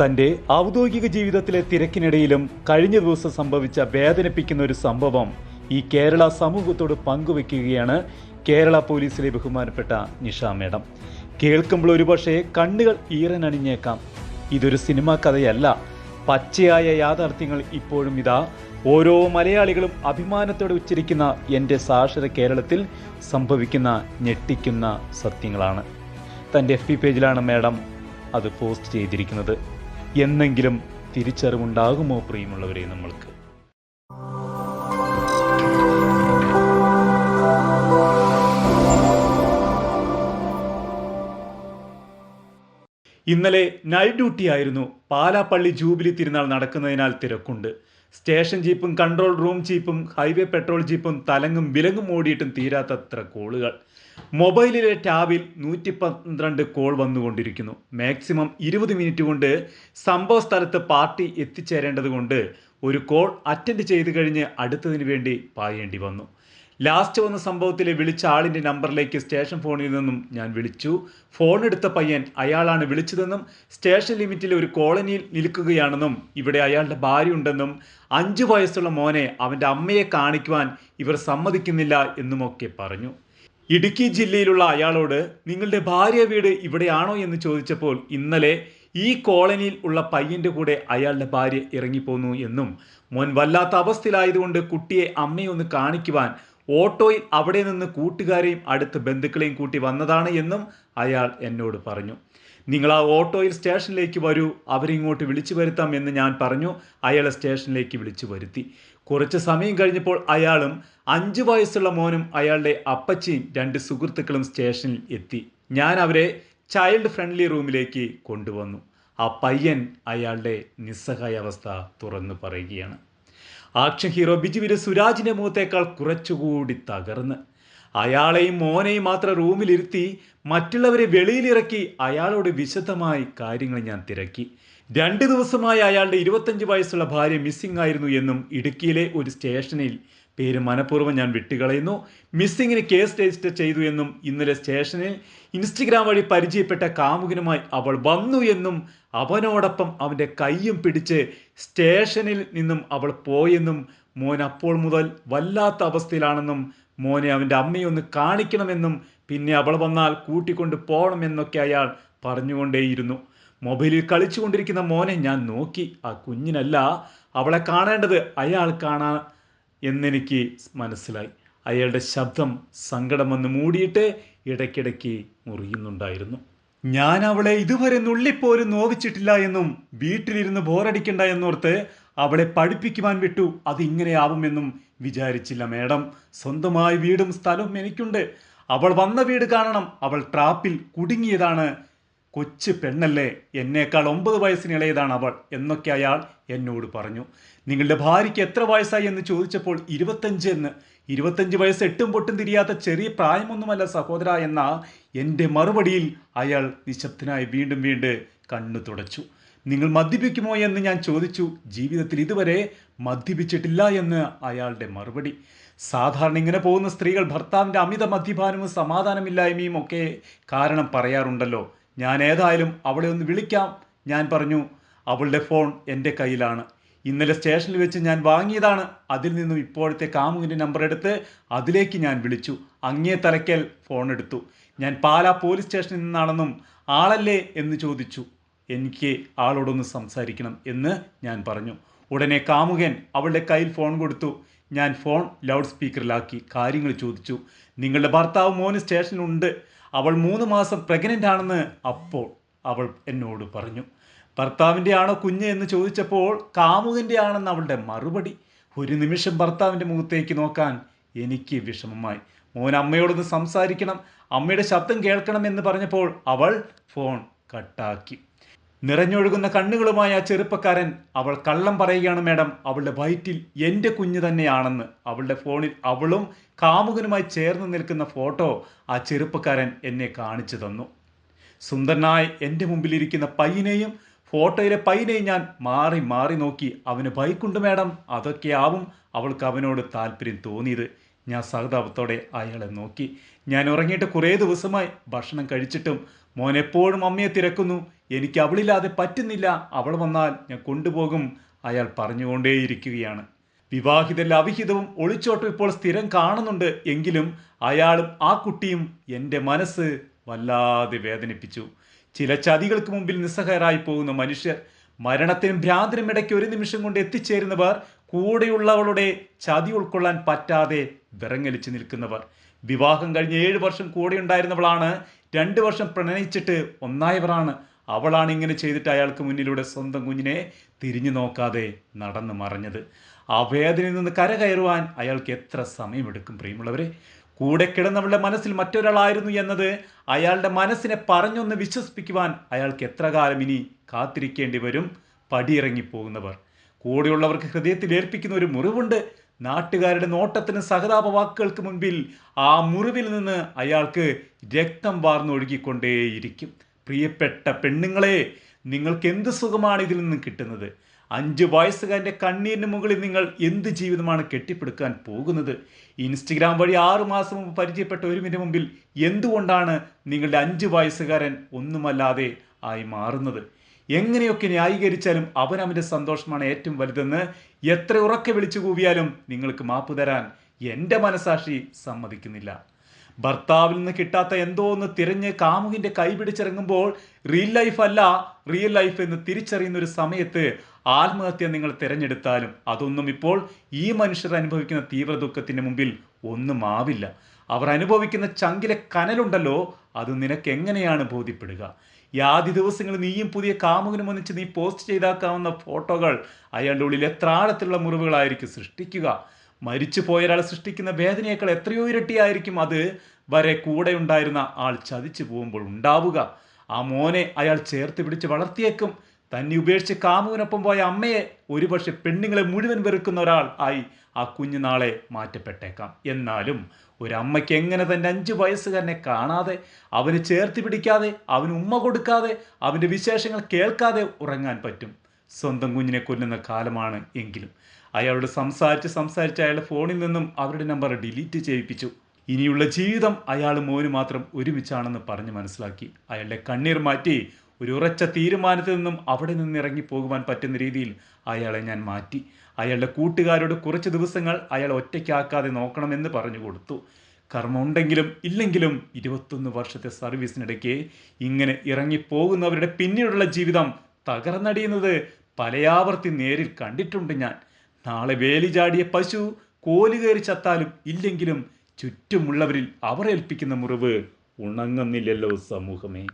തന്റെ ഔദ്യോഗിക ജീവിതത്തിലെ തിരക്കിനിടയിലും കഴിഞ്ഞ ദിവസം സംഭവിച്ച വേദനിപ്പിക്കുന്ന ഒരു സംഭവം ഈ കേരള സമൂഹത്തോട് പങ്കുവെക്കുകയാണ് കേരള പോലീസിലെ ബഹുമാനപ്പെട്ട നിഷ മേഡം. കേൾക്കുമ്പോൾ ഒരുപക്ഷെ കണ്ണുകൾ ഈറനണിഞ്ഞേക്കാം. ഇതൊരു സിനിമാ കഥയല്ല. പച്ചയായ യാഥാർത്ഥ്യങ്ങൾ ഇപ്പോഴും ഇതാ. ഓരോ മലയാളികളും അഭിമാനത്തോടെ ഉച്ചരിക്കുന്ന എന്റെ സാക്ഷര കേരളത്തിൽ സംഭവിക്കുന്ന ഞെട്ടിക്കുന്ന സത്യങ്ങളാണ്. തന്റെ എഫ് പി പേജിലാണ് മേഡം അത് പോസ്റ്റ് ചെയ്തിരിക്കുന്നത്. എന്നെങ്കിലും തിരിച്ചറിവുണ്ടാകുമോ പ്രിയമുള്ളവരെ നമ്മൾക്ക്? ഇന്നലെ നൈറ്റ് ഡ്യൂട്ടി ആയിരുന്നു. പാലാപ്പള്ളി ജൂബിലി തിരുനാൾ നടക്കുന്നതിനാൽ തിരക്കുണ്ട്. സ്റ്റേഷൻ ജീപ്പും കൺട്രോൾ റൂം ജീപ്പും ഹൈവേ പെട്രോൾ ജീപ്പും തലങ്ങും വിലങ്ങും ഓടിയിട്ടും തീരാത്തത്ര കോളുകൾ. മൊബൈലിലെ ടാബിൽ നൂറ്റി പന്ത്രണ്ട് കോൾ വന്നുകൊണ്ടിരിക്കുന്നു. മാക്സിമം ഇരുപത് മിനിറ്റ് കൊണ്ട് സംഭവ സ്ഥലത്ത് പാർട്ടി എത്തിച്ചേരേണ്ടതുകൊണ്ട് ഒരു കോൾ അറ്റൻഡ് ചെയ്ത് കഴിഞ്ഞ് അടുത്തതിന് വേണ്ടി പായേണ്ടി വന്നു. ലാസ്റ്റ് വന്ന സംഭവത്തിൽ വിളിച്ച ആളിന്റെ നമ്പറിലേക്ക് സ്റ്റേഷൻ ഫോണിൽ നിന്നും ഞാൻ വിളിച്ചു. ഫോൺ എടുത്ത പയ്യൻ അയാളാണ് വിളിച്ചതെന്നും സ്റ്റേഷൻ ലിമിറ്റിൽ ഒരു കോളനിയിൽ നിൽക്കുകയാണെന്നും ഇവിടെ അയാളുടെ ഭാര്യ ഉണ്ടെന്നും അഞ്ചു വയസ്സുള്ള മോനെ അവന്റെ അമ്മയെ കാണിക്കുവാൻ ഇവർ സമ്മതിക്കുന്നില്ല എന്നുമൊക്കെ പറഞ്ഞു. ഇടുക്കി ജില്ലയിലുള്ള അയാളോട് നിങ്ങളുടെ ഭാര്യ വീട് ഇവിടെയാണോ? എന്ന് ചോദിച്ചപ്പോൾ ഇന്നലെ ഈ കോളനിയിൽ ഉള്ള പയ്യന്റെ കൂടെ അയാളുടെ ഭാര്യ ഇറങ്ങിപ്പോന്നു എന്നും മോൻ വല്ലാത്ത അവസ്ഥയിലായതുകൊണ്ട് കുട്ടിയെ അമ്മയൊന്ന് കാണിക്കുവാൻ ഓട്ടോയിൽ അവിടെ നിന്ന് കൂട്ടുകാരെയും അടുത്ത ബന്ധുക്കളെയും കൂട്ടി വന്നതാണ് എന്നും അയാൾ എന്നോട് പറഞ്ഞു. നിങ്ങൾ ആ ഓട്ടോയിൽ സ്റ്റേഷനിലേക്ക് വരൂ അവരിങ്ങോട്ട് വിളിച്ചു വരുത്താം എന്ന് ഞാൻ പറഞ്ഞു. അയാളെ സ്റ്റേഷനിലേക്ക് വിളിച്ചു വരുത്തി. കുറച്ച് സമയം കഴിഞ്ഞപ്പോൾ അയാളും അഞ്ച് വയസ്സുള്ള മോനും അയാളുടെ അപ്പച്ചിയും രണ്ട് സുഹൃത്തുക്കളും സ്റ്റേഷനിൽ എത്തി. ഞാൻ അവരെ ചൈൽഡ് ഫ്രണ്ട്ലി റൂമിലേക്ക് കൊണ്ടുവന്നു. ആ പയ്യൻ അയാളുടെ നിസ്സഹായ അവസ്ഥ തുറന്നു പറയുകയാണ്. ആക്ഷൻ ഹീറോ ബിജുവിന് സുരാജിന്റെ മുഖത്തേക്കാൾ കുറച്ചുകൂടി തകർന്ന്. അയാളെയും മോനെയും മാത്രം റൂമിലിരുത്തി മറ്റുള്ളവരെ വെളിയിലിറക്കി അയാളോട് വിശദമായി കാര്യങ്ങൾ ഞാൻ തിരക്കി. രണ്ട് ദിവസമായി അയാളുടെ ഇരുപത്തഞ്ച് വയസ്സുള്ള ഭാര്യ മിസ്സിംഗ് ആയിരുന്നു എന്നും ഇടുക്കിയിലെ ഒരു സ്റ്റേഷനിൽ പേര് മനഃപൂർവം ഞാൻ വിട്ടുകളയുന്നു. മിസ്സിങ്ങിന് കേസ് രജിസ്റ്റർ ചെയ്തു എന്നും ഇന്നലെ സ്റ്റേഷനിൽ ഇൻസ്റ്റഗ്രാം വഴി പരിചയപ്പെട്ട കാമുകനുമായി അവൾ വന്നു എന്നും അവനോടൊപ്പം അവന്റെ കൈയും പിടിച്ച് സ്റ്റേഷനിൽ നിന്നും അവൾ പോയെന്നും മോൻ അപ്പോൾ മുതൽ വല്ലാത്ത അവസ്ഥയിലാണെന്നും മോനെ അവന്റെ അമ്മയെ ഒന്ന് കാണിക്കണമെന്നും പിന്നെ അവൾ വന്നാൽ കൂട്ടിക്കൊണ്ട് പോകണമെന്നൊക്കെ അയാൾ പറഞ്ഞുകൊണ്ടേയിരുന്നു. മൊബൈലിൽ കളിച്ചുകൊണ്ടിരിക്കുന്ന മോനെ ഞാൻ നോക്കി. ആ കുഞ്ഞിനല്ല അവളെ കാണേണ്ടത് അയാൾ കാണാ എന്നെനിക്ക് മനസ്സിലായി. അയാളുടെ ശബ്ദം സങ്കടം വന്ന് മൂടിയിട്ട് ഇടയ്ക്കിടയ്ക്ക് മുറിയുന്നുണ്ടായിരുന്നു. ഞാൻ അവളെ ഇതുവരെ നുള്ളിപ്പോലും നോവിച്ചിട്ടില്ല എന്നും വീട്ടിലിരുന്ന് ബോറടിക്കണ്ട എന്നോർത്ത് അവളെ പഠിപ്പിക്കുവാൻ വിട്ടു. അതിങ്ങനെയാവുമെന്നും വിചാരിച്ചില്ല മേഡം. സ്വന്തമായി വീടും സ്ഥലവും എനിക്കുണ്ട്. അവൾ വന്ന വീട് കാണണം. അവൾ ട്രാപ്പിൽ കുടുങ്ങിയതാണ്. കൊച്ചു പെണ്ണല്ലേ. എന്നേക്കാൾ ഒമ്പത് വയസ്സിന് ഇളയതാണ് അവൾ എന്നൊക്കെ അയാൾ എന്നോട് പറഞ്ഞു. നിങ്ങളുടെ ഭാര്യയ്ക്ക് എത്ര വയസ്സായി എന്ന് ചോദിച്ചപ്പോൾ ഇരുപത്തഞ്ച് എന്ന്. ഇരുപത്തഞ്ച് വയസ്സ് എട്ടും പൊട്ടും തിരിയാത്ത ചെറിയ പ്രായമൊന്നുമല്ല സഹോദര എന്ന എന്റെ മറുപടിയിൽ അയാൾ നിശബ്ദനായി വീണ്ടും വീണ്ടും കണ്ണു തുടച്ചു. നിങ്ങൾ മദ്യപിക്കുമോ എന്ന് ഞാൻ ചോദിച്ചു. ജീവിതത്തിൽ ഇതുവരെ മദ്യപിച്ചിട്ടില്ല എന്ന് അയാളുടെ മറുപടി. സാധാരണ ഇങ്ങനെ പോകുന്ന സ്ത്രീകൾ ഭർത്താവിന്റെ അമിത മദ്യപാനവും സമാധാനമില്ലായ്മയും ഒക്കെ കാരണം പറയാറുണ്ടല്ലോ. ഞാൻ ഏതായാലും അവളെ ഒന്ന് വിളിക്കാം. ഞാൻ പറഞ്ഞു അവളുടെ ഫോൺ എന്റെ കയ്യിലാണ്. ഇന്നലെ സ്റ്റേഷനിൽ വെച്ച് ഞാൻ വാങ്ങിയതാണ്. അതിൽ നിന്നും ഇപ്പോഴത്തെ കാമുവിന്റെ നമ്പർ എടുത്ത് അതിലേക്ക് ഞാൻ വിളിച്ചു. അങ്ങേ തലയ്ക്കൽ ഫോൺ എടുത്തു. ഞാൻ പാലാ പോലീസ് സ്റ്റേഷനിൽ നിന്നാണെന്നും ആളല്ലേ? എന്ന് ചോദിച്ചു. എനിക്ക് ആളോടൊന്ന് സംസാരിക്കണം എന്ന് ഞാൻ പറഞ്ഞു. ഉടനെ കാമുകൻ അവളുടെ കയ്യിൽ ഫോൺ കൊടുത്തു. ഞാൻ ഫോൺ ലൗഡ് സ്പീക്കറിലാക്കി കാര്യങ്ങൾ ചോദിച്ചു. നിങ്ങളുടെ ഭർത്താവ് മോന് സ്റ്റേഷനിലുണ്ട് അവൾ മൂന്ന് മാസം പ്രഗ്നന്റ് ആണെന്ന് അപ്പോൾ അവൾ എന്നോട് പറഞ്ഞു. ഭർത്താവിന്റെ ആണോ കുഞ്ഞ് എന്ന് ചോദിച്ചപ്പോൾ കാമുകന്റെ ആണെന്ന് അവളുടെ മറുപടി. ഒരു നിമിഷം ഭർത്താവിന്റെ മുഖത്തേക്ക് നോക്കാൻ എനിക്ക് വിഷമമായി. മോൻ അമ്മയോടൊന്ന് സംസാരിക്കണം അമ്മയുടെ ശബ്ദം കേൾക്കണം എന്ന് പറഞ്ഞപ്പോൾ അവൾ ഫോൺ കട്ടാക്കി നിറഞ്ഞൊഴുകുന്ന കണ്ണുകളുമായ ആ ചെറുപ്പക്കാരൻ അവൾ കള്ളം പറയുകയാണ് മേഡം അവളുടെ വയറ്റിൽ എന്റെ കുഞ്ഞ് തന്നെയാണെന്ന്. അവളുടെ ഫോണിൽ അവളും കാമുകനുമായി ചേർന്ന് നിൽക്കുന്ന ഫോട്ടോ ആ ചെറുപ്പക്കാരൻ എന്നെ കാണിച്ചു തന്നു. സുന്ദരനായ എന്റെ മുമ്പിലിരിക്കുന്ന പയ്യനെയും ഫോട്ടോയിലെ പയ്യനെയും ഞാൻ മാറി മാറി നോക്കി അവന് ബൈക്കുണ്ട് മേഡം. അതൊക്കെയാവും അവൾക്ക് അവനോട് താല്പര്യം തോന്നിയത്. ഞാൻ സഹതാപത്തോടെ അയാളെ നോക്കി. ഞാൻ ഉറങ്ങിയിട്ട് കുറേ ദിവസമായി ഭക്ഷണം കഴിച്ചിട്ടും മോൻ എപ്പോഴും അമ്മയെ തിരക്കുന്നു. എനിക്ക് അവളില്ലാതെ പറ്റുന്നില്ല. അവൾ വന്നാൽ ഞാൻ കൊണ്ടുപോകും. അയാൾ പറഞ്ഞുകൊണ്ടേയിരിക്കുകയാണ്. വിവാഹിതല്ല അവിഹിതവും ഒളിച്ചോട്ടം ഇപ്പോൾ സ്ഥിരം കാണുന്നുണ്ട്. എങ്കിലും അയാളും ആ കുട്ടിയും എന്റെ മനസ്സ് വല്ലാതെ വേദനിപ്പിച്ചു. ചില ചതികൾക്ക് മുമ്പിൽ നിസ്സഹായരായി പോകുന്ന മനുഷ്യർ മരണത്തിനും ഭ്രാന്തിനും ഇടയ്ക്ക് ഒരു നിമിഷം കൊണ്ട് എത്തിച്ചേരുന്നവർ കൂടെയുള്ളവളുടെ ചതി ഉൾക്കൊള്ളാൻ പറ്റാതെ വിറങ്ങലിച്ച് നിൽക്കുന്നവർ. വിവാഹം കഴിഞ്ഞ് ഏഴ് വർഷം കൂടെ ഉണ്ടായിരുന്നവളാണ് രണ്ട് വർഷം പ്രണയിച്ചിട്ട് ഒന്നായവരാണ്. അവളാണ് ഇങ്ങനെ ചെയ്തിട്ട് അയാൾക്ക് മുന്നിലൂടെ സ്വന്തം കുഞ്ഞിനെ തിരിഞ്ഞു നോക്കാതെ നടന്നു മറഞ്ഞത്. ആ വേദനയിൽ നിന്ന് കരകയറുവാൻ അയാൾക്ക് എത്ര സമയമെടുക്കും പ്രിയമുള്ളവരെ? കൂടെ കിടന്നവളുടെ മനസ്സിൽ മറ്റൊരാളായിരുന്നു എന്നത് അയാളുടെ മനസ്സിനെ പറഞ്ഞൊന്ന് വിശ്വസിപ്പിക്കുവാൻ അയാൾക്ക് എത്ര കാലം ഇനി കാത്തിരിക്കേണ്ടി വരും? പടിയിറങ്ങിപ്പോകുന്നവർ കൂടെയുള്ളവർക്ക് ഹൃദയത്തിൽ ഏൽപ്പിക്കുന്ന ഒരു മുറിവുണ്ട്. നാട്ടുകാരുടെ നോട്ടത്തിന് സഹതാപ വാക്കുകൾക്ക് മുൻപിൽ ആ മുറിവിൽ നിന്ന് അയാൾക്ക് രക്തം വാർന്നൊഴുകിക്കൊണ്ടേയിരിക്കും പ്രിയപ്പെട്ട പെണ്ണുങ്ങളെ നിങ്ങൾക്ക് എന്ത് സുഖമാണ് ഇതിൽ നിന്ന് കിട്ടുന്നത്? അഞ്ച് വയസ്സുകാരന്റെ കണ്ണീരിന് മുകളിൽ നിങ്ങൾ എന്ത് ജീവിതമാണ് കെട്ടിപ്പടുക്കാൻ പോകുന്നത്? ഇൻസ്റ്റഗ്രാം വഴി ആറു മാസം മുമ്പ് പരിചയപ്പെട്ട ഒരു മിനിറ്റ് മുമ്പിൽ എന്തുകൊണ്ടാണ് നിങ്ങളുടെ അഞ്ച് വയസ്സുകാരൻ ഒന്നുമല്ലാതെ ആയി മാറുന്നത്? എങ്ങനെയൊക്കെ ന്യായീകരിച്ചാലും അവനവന്റെ സന്തോഷമാണ് ഏറ്റവും വലുതെന്ന് എത്ര ഉറക്കെ വിളിച്ചു കൂവിയാലും നിങ്ങൾക്ക് മാപ്പ് തരാൻ എന്റെ മനസാക്ഷി സമ്മതിക്കുന്നില്ല. ഭർത്താവിൽ നിന്ന് കിട്ടാത്ത എന്തോ ഒന്ന് തിരഞ്ഞ് കാമുകിന്റെ കൈ പിടിച്ചിറങ്ങുമ്പോൾ റിയൽ ലൈഫ് അല്ല റിയൽ ലൈഫ് എന്ന് തിരിച്ചറിയുന്ന ഒരു സമയത്ത് ആത്മഹത്യ നിങ്ങൾ തിരഞ്ഞെടുത്താലും അതൊന്നും ഇപ്പോൾ ഈ മനുഷ്യർ അനുഭവിക്കുന്ന തീവ്ര ദുഃഖത്തിന് മുമ്പിൽ ഒന്നും ആവില്ല. അവർ അനുഭവിക്കുന്ന ചങ്കിലെ കനലുണ്ടല്ലോ അത് നിനക്ക് എങ്ങനെയാണ് ബോധ്യപ്പെടുക? ആദ്യ ദിവസങ്ങളിൽ നീയും പുതിയ കാമുകനും ഒന്നിച്ച് നീ പോസ്റ്റ് ചെയ്താക്കാവുന്ന ഫോട്ടോകൾ അയാളുടെ ഉള്ളിൽ എത്ര ആഴത്തിലുള്ള മുറിവുകളായിരിക്കും സൃഷ്ടിക്കുക. മരിച്ചു പോയ ഒരാൾ സൃഷ്ടിക്കുന്ന വേദനയേക്കാൾ എത്രയോ ഇരട്ടിയായിരിക്കും അത്. വരെ കൂടെ ഉണ്ടായിരുന്ന ആൾ ചതിച്ചു പോകുമ്പോൾ ഉണ്ടാവുക. ആ മോനെ അയാൾ ചേർത്ത് പിടിച്ച് വളർത്തിയേക്കും. തന്നെ ഉപേക്ഷിച്ച് കാമുവിനൊപ്പം പോയ അമ്മയെ ഒരുപക്ഷെ പെണ്ണുങ്ങളെ മുഴുവൻ വെറുക്കുന്ന ഒരാൾ ആയി ആ കുഞ്ഞു നാളെ മാറ്റപ്പെട്ടേക്കാം. എന്നാലും ഒരമ്മയ്ക്ക് എങ്ങനെ തന്റെ അഞ്ച് വയസ്സുകാരനെ കാണാതെ അവന് ചേർത്ത് പിടിക്കാതെ അവന് ഉമ്മ കൊടുക്കാതെ അവന്റെ വിശേഷങ്ങൾ കേൾക്കാതെ ഉറങ്ങാൻ പറ്റും? സ്വന്തം കുഞ്ഞിനെ കൊല്ലുന്ന കാലമാണ് എങ്കിലും. അയാളോട് സംസാരിച്ച് സംസാരിച്ച് അയാളുടെ ഫോണിൽ നിന്നും അവരുടെ നമ്പർ ഡിലീറ്റ് ചെയ്യിപ്പിച്ചു. ഇനിയുള്ള ജീവിതം അയാൾ മോന് മാത്രം ഒരുമിച്ചാണെന്ന് പറഞ്ഞ് മനസ്സിലാക്കി. അയാളുടെ കണ്ണീർ മാറ്റി ഒരു ഉറച്ച തീരുമാനത്തിൽ നിന്നും അവിടെ നിന്ന് ഇറങ്ങി പോകുവാൻ പറ്റുന്ന രീതിയിൽ അയാളെ ഞാൻ മാറ്റി. അയാളുടെ കൂട്ടുകാരോട് കുറച്ച് ദിവസങ്ങൾ അയാൾ ഒറ്റയ്ക്കാക്കാതെ നോക്കണമെന്ന് പറഞ്ഞു കൊടുത്തു. കർമ്മം ഉണ്ടെങ്കിലും ഇല്ലെങ്കിലും ഇരുപത്തൊന്ന് വർഷത്തെ സർവീസിനിടയ്ക്ക് ഇങ്ങനെ ഇറങ്ങിപ്പോകുന്നവരുടെ പിന്നീടുള്ള ജീവിതം തകർന്നടിയുന്നത് പലയാവർത്തി നേരിൽ കണ്ടിട്ടുണ്ട് ഞാൻ. നാളെ വേലി ചാടിയ പശു കോലി കയറി ചത്താലും ഇല്ലെങ്കിലും ചുറ്റുമുള്ളവരിൽ അവർ ഏൽപ്പിക്കുന്ന മുറിവ് ഉണങ്ങുന്നില്ലല്ലോ സമൂഹമേ.